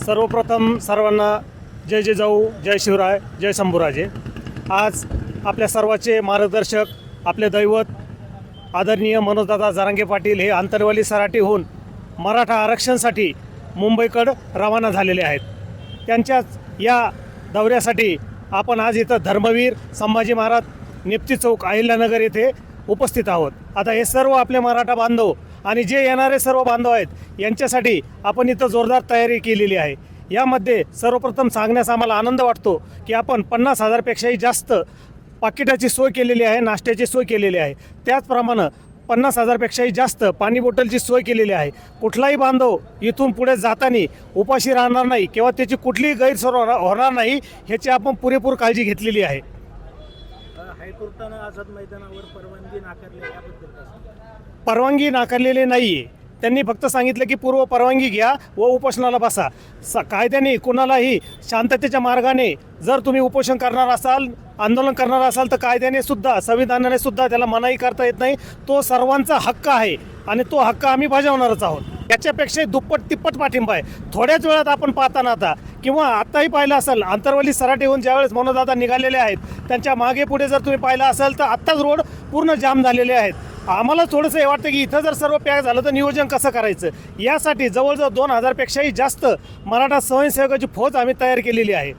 सर्वप्रथम सर्वांना जय जय जाऊ जय शिवराय जय शंभूराजे आज आपल्या सर्वाचे मार्गदर्शक आपले दैवत आदरणीय मनोजदादा जारांगे पाटील हे आंतरवाली होऊन मराठा आरक्षणासाठी मुंबईकडं रवाना झालेले आहेत. त्यांच्याच या दौऱ्यासाठी आपण आज इथं धर्मवीर संभाजी महाराज नेप्ती चौक अहिल्यानगर येथे उपस्थित आहोत. आता हे सर्व आपले मराठा बांधव आणि जे येणारे सर्व बांधव आहेत यांच्यासाठी आपण इथं जोरदार तयारी केलेली आहे. यामध्ये सर्वप्रथम सांगण्यास आम्हाला आनंद वाटतो की आपण पन्नास हजारपेक्षाही जास्त पाकिटाची सोय केलेली आहे नाश्त्याची सोय केलेली आहे. त्याचप्रमाणे पन्नास हजारपेक्षाही जास्त पाणी बॉटलची सोय केलेली आहे. कुठलाही बांधव इथून पुढे जाताना उपाशी राहणार नाही किंवा त्याची कुठलीही गैरसोय होणार- होणार नाही ह्याची आपण पुरेपूर काळजी घेतलेली आहे. हायकोर्टानं आझाद मैदानावर परवानगी नाकारली याबद्दल परवानगी नाकारलेली नाही आहे त्यांनी फक्त सांगितलं की पूर्व परवानगी घ्या व उपोषणाला बसा. स कायद्याने कुणालाही शांततेच्या मार्गाने जर तुम्ही उपोषण करणार असाल आंदोलन करणार असाल तर कायद्याने सुद्धा संविधानाने सुद्धा त्याला मनाई करता येत नाही. तो सर्वांचा हक्क आहे आणि तो हक्क आम्ही बजावणारच आहोत. याच्यापेक्षाही दुप्पट तिप्पट पाठिंबा आहे. थोड्याच वेळात आपण पाहताना आता किंवा आत्ताही पाहिलं असेल आंतरवली सराटीहून ज्यावेळेस मनोदाता निघालेले आहेत त्यांच्या मागे पुढे जर तुम्ही पाहिलं असेल तर आत्ताच रोड पूर्ण जाम झालेले आहेत. आम्हाला थोडंसं हे वाटतं की इथं जर सर्व पॅक झालं तर नियोजन कसं करायचं? यासाठी जवळजवळ दोन हजारपेक्षाही जास्त मराठा स्वयंसेवकाची फौज आम्ही तयार केलेली आहे.